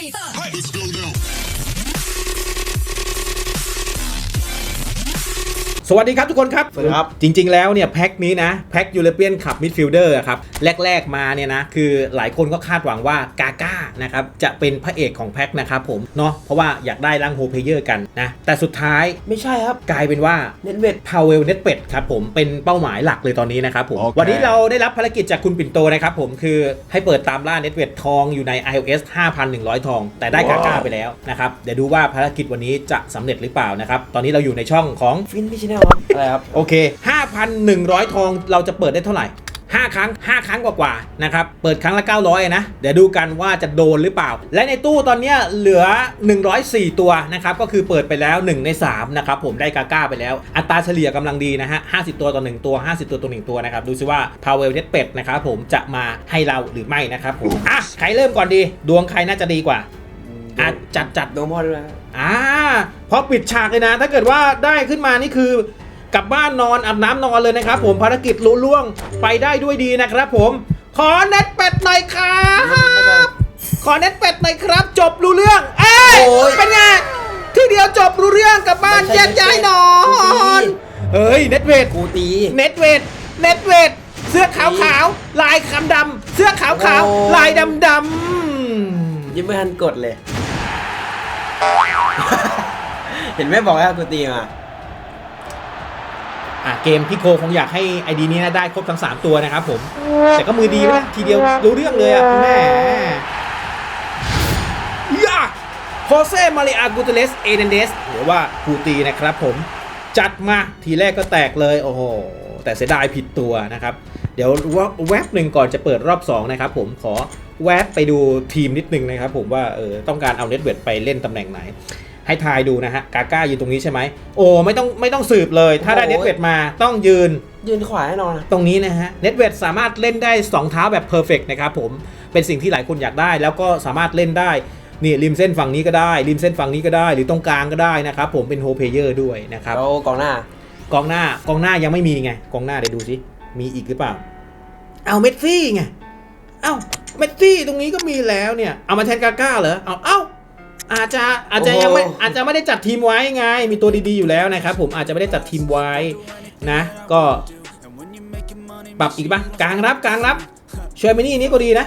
three, four. Hey. สวัสดีครับทุกคนครับ สวัสดีครับ จริง ๆ แล้วเนี่ยแพ็คนี้นะ แพ็คยูเรเปียนขับมิดฟิลเดอร์ครับ แรก ๆ มาเนี่ยนะ คือหลายคนก็คาดหวังว่ากาก้านะครับ จะเป็นพระเอกของแพ็คนะครับผม เนาะเพราะว่าอยากได้ร่างโฮเพเยอร์กันนะ แต่สุดท้ายไม่ใช่ครับ กลายเป็นว่าเน็ตเวทพาวเวลเน็ตเป็ดครับผมเป็นเป้าหมายหลักเลยตอนนี้นะครับผมโอเควันนี้เราได้รับภารกิจจากคุณปิ่นโตนะครับผมคือให้เปิดตามล่าเน็ตเวททองอยู่ใน iOS 5,100 ทอง แต่ได้กาก้าไปแล้วนะครับเดี๋ยวดูว่าภารกิจวันนี้จะสำเร็จหรือเปล่านะครับตอนนี้เราอยู่ในช่องของฟินพี่ชแนลครับอะไรครับ โอเค 5,100 ทองเราจะเปิดได้เท่าไหร่ 5 ครั้ง 5 ครั้งกว่าๆนะครับ เปิดครั้งละ 900 นะ เดี๋ยวดูกันว่าจะโดนหรือเปล่า และในตู้ตอนเนี้ยเหลือ 104 ตัวนะครับ ก็คือเปิดไปแล้ว 1 ใน 3 นะครับ ผมได้กาก้าไปแล้ว อัตราเฉลี่ยกำลังดีนะฮะ 50 ตัวต่อ 1 ตัว 50 ตัวต่อ 1 ตัวนะครับ ดูซิว่า p o w e r เน็ตเป็ดนะครับผมจะมาให้เราหรือไม่นะครับผม อะ ใครเริ่มก่อนดี ดวงใครน่าจะดีกว่า อะจัดจัดดวงพ่อด้วยนะ อ่าพอปิดฉากเลยนะ ถ้าเกิดว่าได้ขึ้นมานี่คือกลับบ้านนอนอาบน้ำนอนเลยนะครับ ผมภารกิจลุล่วงไปได้ด้วยดีนะครับ ผมขอเน็ตเป็ดหน่อยครับขอเน็ตเป็ดหน่อยครับ จบรู้เรื่อง เอ้ยเป็นไงที่เดียวจบรู้เรื่องกลับบ้านแยกย้ายนอนเฮ้ยเน็ตเวทกูตีเน็ตเวทเน็ตเวทเสื้อขาวขาวๆลายคำดำเสื้อขาวขาวๆลายดำดำยังไม่ทันกดเลย เห็นไหมบอกแล้วกูตีมาอะเกมพี่โคคงอยากให้ไอดีนี้นะได้ครบทั้ง 3 ตัวนะครับผม แต่ก็มือดีนะทีเดียวรู้เรื่องเลยอะแม่ยาโคเซมาริอากูเตเลสเอเดนเดสหรือว่ากูตีนะครับผมจัดมาทีแรกก็แตกเลย โอ้โห แต่เสียดายผิดตัวนะครับ เดี๋ยวแวบหนึ่งก่อนจะเปิดรอบ 2 นะครับผมขอ แวบไปดูทีมนิดนึงนะครับผมว่าเออต้องการเอาเน็ตเวทไปเล่นตำแหน่งไหน ให้ทายดูนะฮะกาก้ายืนตรงนี้ใช่ไหมโอ้ไม่ต้องไม่ต้องสืบเลย ถ้าได้เน็ตเวทมาต้องยืน ยืนขวาแน่นอนนะตรงนี้นะฮะเน็ตเวทสามารถเล่นได้ 2 เท้าแบบเพอร์เฟกนะครับผม เป็นสิ่งที่หลายคนอยากได้ แล้วก็สามารถเล่นได้ นี่ริมเส้นฝั่งนี้ก็ได้ ริมเส้นฝั่งนี้ก็ได้ หรือตรงกลางก็ได้นะครับผมเป็นโฮเพเยอร์ด้วยนะครับ แล้วกองหน้า กองหน้ากองหน้ายังไม่มีไง กองหน้าเดี๋ยวดูสิ มีอีกหรือเปล่า เอาเมสซี่ไง เอา เมสซี่ตรงนี้ก็มีแล้วเนี่ย เอามาแทนกาก้าเหรอ เอาเอ้าอาจจะอาจจะยังไม่โอ้โหอาจจะไม่ได้จัดทีมไว้ไง มีตัวดีๆอยู่แล้วนะครับผมอาจจะไม่ได้จัดทีมไว้นะ ก็ปรับอีกบ้างกลางรับกลางรับเชอร์มินี่นี้ก็ดีนะ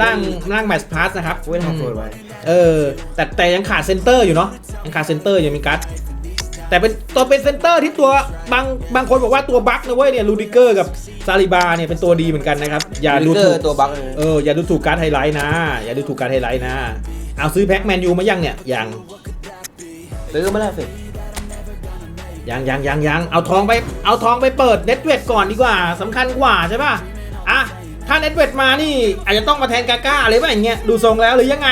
ร่างร่างแมสพาสนะครับเว้นทางโดนไว้เออแต่แต่ยังขาดเซนเตอร์อยู่เนาะยังขาดเซนเตอร์ยังมีกัส แต่เป็นตัวเป็นเซนเตอร์ที่ตัวบางบางคนบอกว่าตัวบั๊กนะเว้ยเนี่ยลูดิเกอร์กับซาลิบาเนี่ยเป็นตัวดีเหมือนกันนะครับ อย่าดูเกถูอกร์ตัวบั๊กเลยเอออย่าดูถูกการ์ดไฮไลท์นะ อย่าดูถูกการ์ดไฮไลท์นะ เอาซื้อแพ็กแมนยูมายังเนี่ยยังซื้อมาแล้วสิยังยังยังยังเอาทองไปเอาทองไปเปิดเน็ตเวทก่อนดีกว่าสำคัญกว่าใช่ป่ะอะถ้าเน็ตเวทมานี่ อาจจะต้องมาแทนกาก้าอะไรแบบอย่างเงี้ยดูทรงแล้วหรือยังไง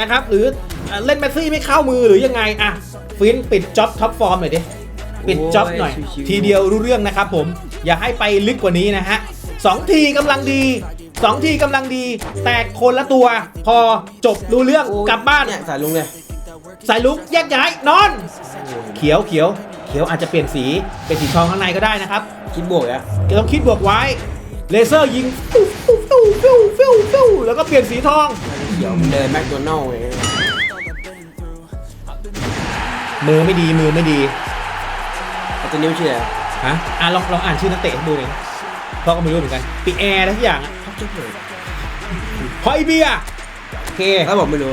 นะครับ หรือเอ่อเล่นแมสซี่ไม่เข้ามือหรือยังไงอะ ฟินปิดจ็อบท็อปฟอร์มหน่อยดิ ปิดจ็อบหน่อยชิวๆทีเดียวรู้เรื่องนะครับผม อย่าให้ไปลึกกว่านี้นะฮะสองทีกำลังดีสองทีกำลังดี แตกคนละตัว พอจบรู้เรื่องโอ้กลับบ้านเนี่ยสายลุงเลยใส่ลุกแยกย้ายนอน เขียวเขียวเขียวอาจจะเปลี่ยนสีเป็นสีทองข้างในก็ได้นะครับ คิดบวกอะก็ต้องคิดบวกไว้เลเซอร์ยิงฟิวฟิวฟิวฟิวฟิวฟิวแล้วก็เปลี่ยนสีทองเดี๋ยวมันเดินแมคโดนัลล์ มือไม่ดีมือไม่ดีเอาตัวนิ้วเชื่อฮะอะลองลองอ่านชื่อนักเตะให้ดูหน่อยเพราะก็ไม่รู้เหมือนกันปีแอร์อะไรทุกอย่างอะเขาจะเปิดพอยเบียร์โอเค ถ้าบอกไม่รู้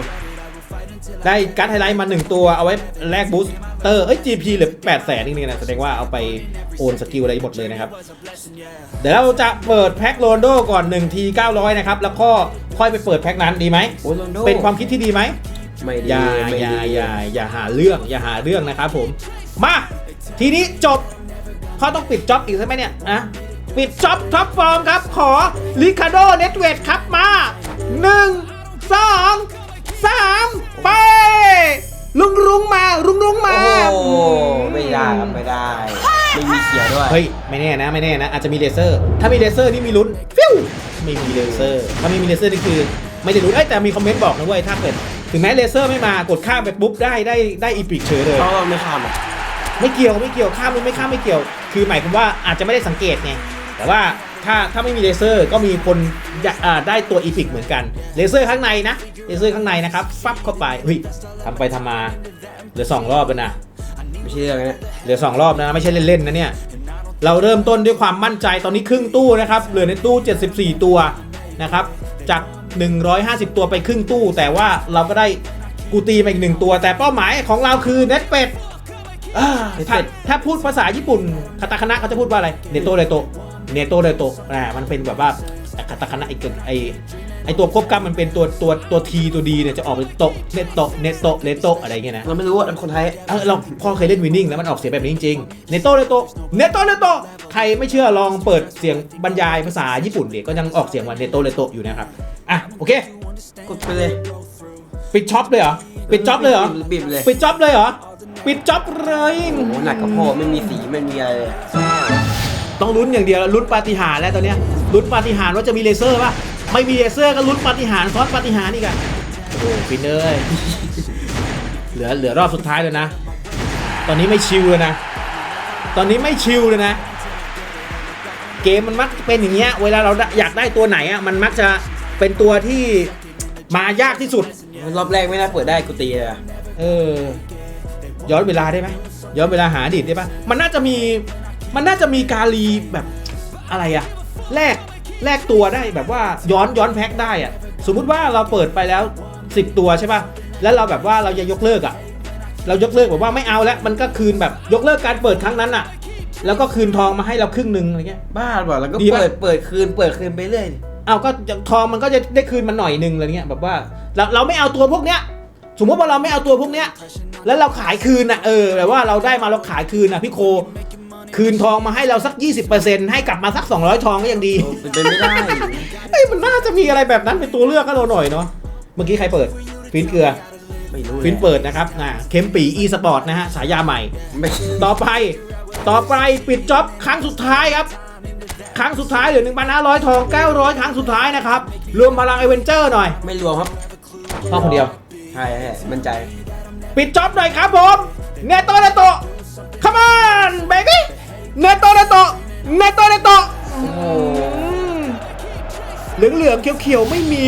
ได้การ์ดไฮไลท์มา1ตัวเอาไว้แลกบูสเตอร์ เอ้ย GP เหลือ8แสนนี่นะแสดงว่าเอาไปโอนสกิลอะไรหมดเลยนะครับ เดี๋ยวเราจะเปิดแพ็คโรนโดก่อน1ที900 นะครับ แล้วก็ค่อยไปเปิดแพ็คนั้นดีไหม โอ้ยโรนลโดเป็นความคิดที่ดีไหม ไม่ดีอย่าไม่อย่าดีอย่าอย่าหาเรื่องอย่าหาเรื่องนะครับผม มาทีนี้จบเขาต้องปิดจ็อบอีกใช่ไหมเนี่ยอะปิดจ็อบท็อปฟอร์มครับ ขอลิคาโดเน็ตเวทครับมา1 2 3ไป ลุงรุงมารุงรุงมา โอ้ไม่ได้ครับไม่ได้ไม่มีเขียวด้วยเฮ้ย ไม่แน่นะ ไม่แน่นะ อาจจะมีเลเซอร์ ถ้ามีเลเซอร์นี่มีลุ้นฟิวไม่มีเลเซอร์ ถ้าไม่มีเลเซอร์นี่คือ ไม่ได้ลุ้นเอ้ยแต่มีคอมเมนต์บอกนะเว้ยถ้าเกิดถึงแม้เลเซอร์ไม่มากดข้ามไปปุ๊บได้ได้ได้อีพิกเฉยเลย เขาไม่ข้ามอะไม่เกี่ยวไม่เกี่ยวข้ามหรือไม่ข้ามไม่เกี่ยว คือหมายความว่าอาจจะไม่ได้สังเกตไงแต่ว่าถ้าถ้าไม่มีเลเซอร์ก็มีคนอยากอ่าได้ตัวอีพิกเหมือนกันเลเซอร์ข้างในนะเลเซอร์ข้างในนะครับฟับเข้าไปเฮ้ยทำไปทำมาเหลือสองรอบแล้วนะไม่ใช่เรื่องนี้เหลือ2รอบนะไม่ใช่เล่นๆนะเนี่ยเราเริ่มต้นด้วยความมั่นใจตอนนี้ครึ่งตู้นะครับเหลือในตู้ 74 ตัวนะครับจาก 150 ตัวไปครึ่งตู้ แต่ว่าเราก็ได้กูตีมาอีกหนึ่งตัว แต่เป้าหมายของเราคือเน็ตเป็ดอ่าถ้าถ้าพูดภาษาญี่ปุ่นคาตาคานะเขาจะพูดว่าอะไรเนโตเรโตเนโตเรโตอ่ามันเป็นแบบว่าคาตาคานะไอ้เกินไอ้ไอ้ตัวควบกล้ำมันเป็นตัวตัวตัวทีตัวดีเนี่ยจะออกเป็นโตเนโตเนโตเนโตอะไรอย่างเงี้ยนะเราไม่รู้ว่าคนไทยเออเราพ่อเคยเล่นวินนิ่งแล้วมันออกเสียงแบบนี้จริงๆเนโตเนโตเนโตเนโตใครไม่เชื่อลองเปิดเสียงบรรยายภาษาญี่ปุ่นดิก็ยังออกเสียงว่าเนโตเนโตอยู่นะครับ อะโอเค กดไปเลยปิดช็อปเลยเหรอปิดจ็อบเลยเหรอบีบเลยปิดจ็อบเลยเหรอปิดจ็อบเลยโอ้โหหนักกับพ่อไม่มีสีไม่มีอะไรเลยต้องลุ้นอย่างเดียวลุ้นปาฏิหาริย์แล้วตอนเนี้ยลุ้นปาฏิหาริย์ว่าจะมีเลเซอร์ป่ะไม่มีเลเซอร์ก็ลุ้นปาฏิหาริย์ซ้อนปาฏิหาริย์อีกอะโอ้โหฟินเลยเหลือเหลือรอบสุดท้ายเลยนะ ตอนนี้ไม่ชิลเลยนะ ตอนนี้ไม่ชิลเลยนะ เกมมันมักจะเป็นอย่างเงี้ยเวลาเราได้อยากได้ตัวไหนอะมันมักจะ เป็นตัวที่มายากที่สุด รอบแรกไม่น่าเปิดได้กูตีเลยอะเออ ย้อนเวลาได้ไหมย้อนเวลาหาอดีตได้ปะมันน่าจะมีมันน่าจะมีการีแบบอะไรอะแลกแลกตัวได้แบบว่าย้อนย้อนแพ็คได้อะสมมุติว่าเราเปิดไปแล้ว 10 ตัวใช่ปะแล้วเราแบบว่าเราจะยกเลิกอะเรายกเลิกแบบว่าไม่เอาแล้วมันก็คืนแบบยกเลิกการเปิดครั้งนั้นอะแล้วก็คืนทองมาให้เราครึ่งหนึ่งอะไรเงี้ยบ้าหรือเปล่าแล้วก็ดีปะเปิดเปิดคืนเปิดคืนไปเรื่อย เอาก็ทองมันก็จะได้คืนมาหน่อยหนึงอะไรเงี้ยแบบว่าเราเราไม่เอาตัวพวกเนี้ย สมมติว่าเราไม่เอาตัวพวกเนี้ย แล้วเราขายคืนน่ะเออแบบว่าเราได้มาเราขายคืนน่ะพี่โค คืนทองมาให้เราสัก 20%ให้กลับมาสัก 200 ทองก็ยังดีโอ้เป็นไปไม่ได้เอ้ยมันน่าจะมีอะไรแบบนั้นเป็นตัวเลือกให้เราหน่อยเนาะเมื่อกี้ใครเปิดฟินเกลือไม่รู้เลยฟินเปิดนะครับอ่าเข็มปีอีสปอร์ตนะฮะฉายาใหม่ไม่ต่อไป ต่อไปปิดจ็อบครั้งสุดท้ายครับ ครั้งสุดท้ายเหลือ1,500 ทอง 900 ครั้งสุดท้ายนะครับ รวมพลังเอเวนเจอร์หน่อย ไม่รวมครับพ่อคนเดียว ใช่ใช่มั่นใจ ปิดจ็อบหน่อยครับผมเนโตเนโต come on baby เนโตเนโตเนโตเนโตโอ้โหเหลืองเหลืองๆเขียวๆไม่มี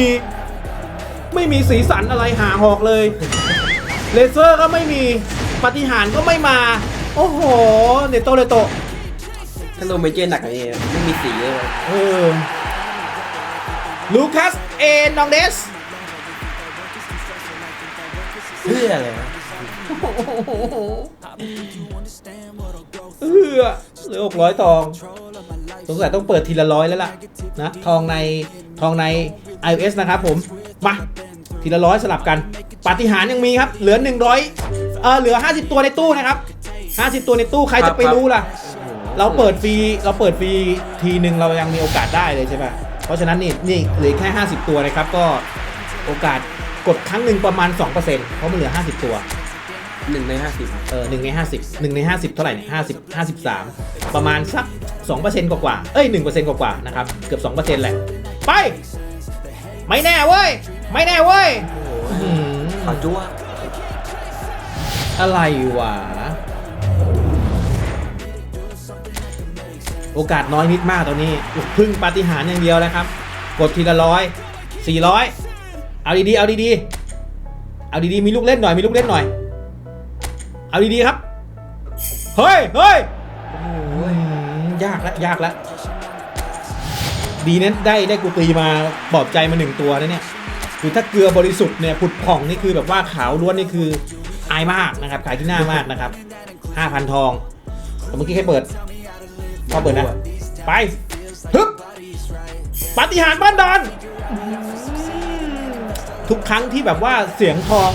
ไม่มีสีสันอะไรหาหอกเลย เลเซอร์ก็ไม่มีปาฏิหารย์ก็ไม่มา โอ้โห เนโตเนโตถ้าลงเมเจอร์หนักกว่านี้ ไม่มีสีเลยเออลูคัสเอนนองเดสเพื่ออะไรวะเออเหลือหกร้อยทอง สงสัยต้องเปิดทีละร้อยแล้วล่ะนะทองในทองใน iOS นะครับผม มา ทีละร้อยสลับกัน ปาฏิหาริย์ยังมีครับ เหลือ 100เออเหลือ 50 ตัวในตู้นะครับ 50 ตัวในตู้ใครจะไปรู้ล่ะ เราเปิดฟรีเราเปิดฟรีทีหนึ่งเรายังมีโอกาสได้เลยใช่ไหมเพราะฉะนั้นนี่นี่เหลือแค่ 50 ตัวนะครับก็โอกาสกดครั้งหนึ่งประมาณ 2%เพราะมันเหลือ 50 ตัวหนึ่งในห้าสิบเออหนึ่งในห้าสิบหนึ่งในห้าสิบเท่าไหร่เนี่ยห้าสิบห้าสิบสามประมาณสักสองเปอร์เซ็นต์กว่าๆเอ้ยหนึ่งเปอร์เซ็นต์กว่าๆนะครับเกือบสองเปอร์เซ็นต์แหละ ไป ไม่แน่เว้ย ไม่แน่เว้ยอื้อหือขาวจั๊วอะไรวะ โอกาสน้อยนิดมากตอนนี้พึ่งปาฏิหาริย์อย่างเดียวแล้วครับ กดทีละร้อยสี่ร้อยเอาดีๆเอาดีๆเอาดีๆมีลูกเล่นหน่อยมีลูกเล่นหน่อย เอาดีๆครับเฮ้ยเฮ้ยอืมยากแล้วยากแล้วดีนั้นได้ได้กูตีมาปลอบใจมาหนึ่งตัวนะเนี่ยคือถ้าเกลือบริสุทธิ์เนี่ยผุดผ่องนี่คือแบบว่าขาวล้วนนี่คืออายมากนะครับ ขายที่หน้ามากนะครับห้าพันทองแต่เมื่อกี้ใครเปิด พอเปิดนะ ไปฮึบปาฏิหาริย์บ้านดอน ทุกครั้งที่แบบว่าเสียงทอง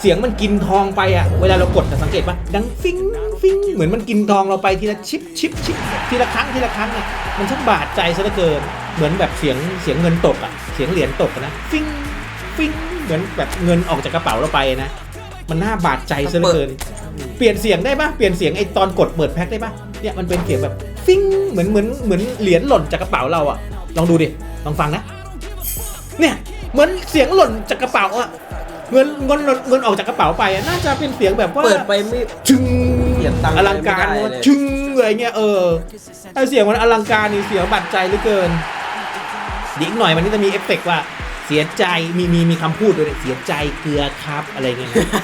เสียงมันกินทองไปอะเวลาเรากดจะสังเกตปะดังฟิงฟิงเหมือนมันกินทองเราไปทีละชิปชิปชิปทีละครั้งทีละครั้งอะมันช่างบาดใจซะเหลือเกิน เหมือนแบบเสียงเสียงเงินตกอะเสียงเหรียญตกอะนะฟิงฟิงเหมือนแบบเงินออกจากกระเป๋าเราไปนะ มันน่าบาดใจซะเหลือเกิน เปลี่ยนเสียงได้ปะเปลี่ยนเสียงไอตอนกดเปิดแพ็คได้ปะเนี่ยมันเป็นเสียงแบบ ฟิ้งเหมือนเหมือนเหมือนเหรียญหล่นจากกระเป๋าเราอะลองดูดิลองฟังนะ เนี่ยเหมือนเสียงหล่นจากกระเป๋าอะเงินเงินหล่นเงินออกจากกระเป๋าไปอะน่าจะเป็นเสียงแบบว่าเปิดไปไม่ชึงสียงตังค์อลังการไม่ได้ว่าเลย ชึ้งอะไรเงี้ยเออไอเสียงมันอลังการนี่เสียงบัดใจเหลือเกินเดียวอีกหน่อยมันนี่จะมีเอฟเฟกต์ว่าเสียใจมีมีมีคำพูดด้วยเนี่ยเสียใจเกลือครับอะไรเงี้ยนะ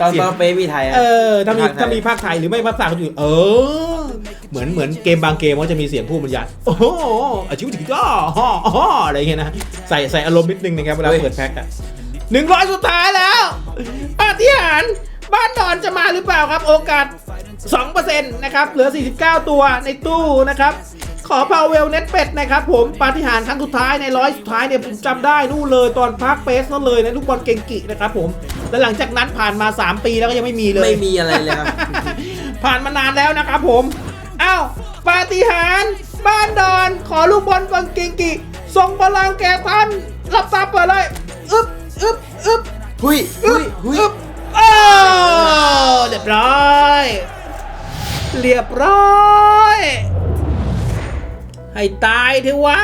ตอนเสียตงอนเป๊ะมีไทยอะ เออถ้ามีภาคไทย ถ้ามีภาคไทยหรือไม่ภาษาคนอื่นเออ เหมือนเหมือนเกมบางเกมมันจะมีเสียงพูดบรรยายโอ้โหอาชิวถึงก็ฮ่อฮ่ออะไรเงี้ยนะใส่ใส่อารมณ์นิดนึงนะครับเวลาเปิดแพ็คอะหนึ่งร้อยสุดท้ายแล้วปาฏิหาริย์บ้านดอนจะมาหรือเปล่าครับ โอกาส 2%นะครับ เหลือ 49 ตัวในตู้นะครับ ขอพาวเวลเน็ตเป็ดนะครับผมปาฏิหาริย์ครั้งสุดท้ายในร้อยสุดท้ายเนี่ยผมจำได้นู่นเลยตอนพักเปสนั่นเลยนะลูกบอลเก่งกินะครับผมแล้วหลังจากนั้นผ่านมา 3 ปีแล้วก็ยังไม่มีเลยไม่มีอะไรเลยครับผ่านมานานแล้วนะครับผมอ้าวปาฏิหาริย์บ้านดอนขอลูกบอลบอลเก่งกิทรงพลังแก่ท่านรับทรัพย์เปิดเลยอึ๊บอึ๊บอึ๊บหุยหุอึ๊ยบหุยอึ๊บอ้าวเรียบร้อย เรียบร้อย ให้ตายเถอะวะ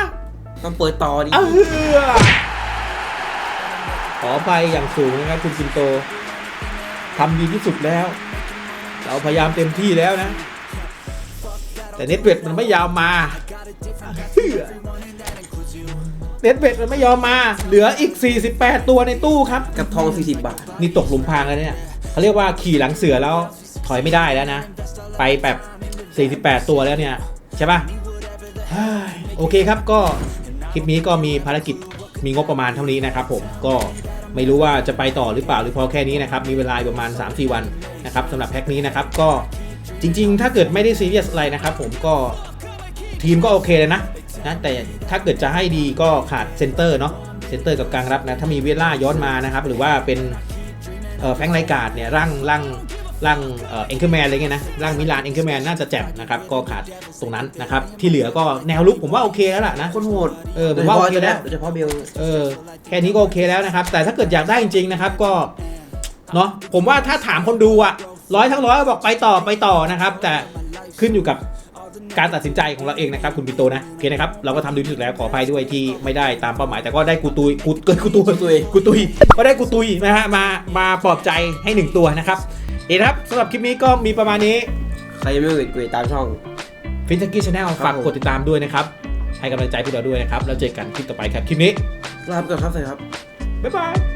ต้องเปิดต่อดิเออขออภัยอย่างสูงนะครับคุณปินโตทำดีที่สุดแล้ว เราพยายามเต็มที่แล้วนะ แต่เน็ตเวทมันไม่ยาวมาเหี้ยเน็ตเวทมันไม่ยอมมา เหลืออีก 48 ตัวในตู้ครับ กับทอง 40 บาท นี่ตกหลุมพรางแล้วเนี่ยเขาเรียกว่าขี่หลังเสือแล้วถอยไม่ได้แล้วนะ ไปแบบ 48 ตัวแล้วเนี่ย ใช่ปะเฮ้ย โอเคครับก็คลิปนี้ก็มีภารกิจมีงบประมาณเท่านี้นะครับผมก็ไม่รู้ว่าจะไปต่อหรือเปล่าหรือพอแค่นี้นะครับมีเวลาประมาณ 3-4 วันนะครับสำหรับแพ็คนี้นะครับก็จริง ๆ ถ้าเกิดไม่ได้ซีเรียสอะไรนะครับผมก็ทีมก็โอเคเลยนะนะแต่ถ้าเกิดจะให้ดีก็ขาดเซนเตอร์เนาะเซนเตอร์กับกลางรับนะถ้ามีเวล่าย้อนมานะครับหรือว่าเป็นแฟงไรกาดเนี่ยร่างร่าง ร่างเอ่อ็งเกอร์แมนอะไรเงี้ยนะร่างมิลานเอ็งเกอร์แมนน่าจะแจ่มนะครับก็ขาดตรงนั้นนะครับที่เหลือก็แนวลุกผมว่าโอเคแล้วล่ะนะคนโหดเออผมว่าโอเคแล้วโดยเฉพาะเบลเออแค่นี้ก็โอเคแล้วนะครับ แต่ถ้าเกิดอยากได้จริงๆนะครับก็เนาะผมว่าถ้าถามคนดูอะร้อยทั้งร้อยบอกไปต่อไปต่อนะครับ แต่ขึ้นอยู่กับการตัดสินใจของเราเองนะครับ คุณปิโตนะโอเคนะครับเราก็ทำดีที่สุดแล้วขออภัยด้วยที่ไม่ได้ตามเป้าหมาย แต่ก็ได้กูตุยกูเกินกูตุยกูตุยกูตุยก็ได้กูตุยนะฮะมามาปลอบใจให้หนึ่งตัวนะครับ เอกนะครับสำหรับคลิปนี้ก็มีประมาณนี้ ใครยังไม่เวทเวทตามช่อง ฟินทักกี้ชาแนลครับฝากผมกดติดตามด้วยนะครับ ให้กำลังใจพวกเราด้วยนะครับ แล้วเจอกันคลิปต่อไปครับ คลิปนี้ลาไปก่อนครับสวัสดีครับ บ๊ายบาย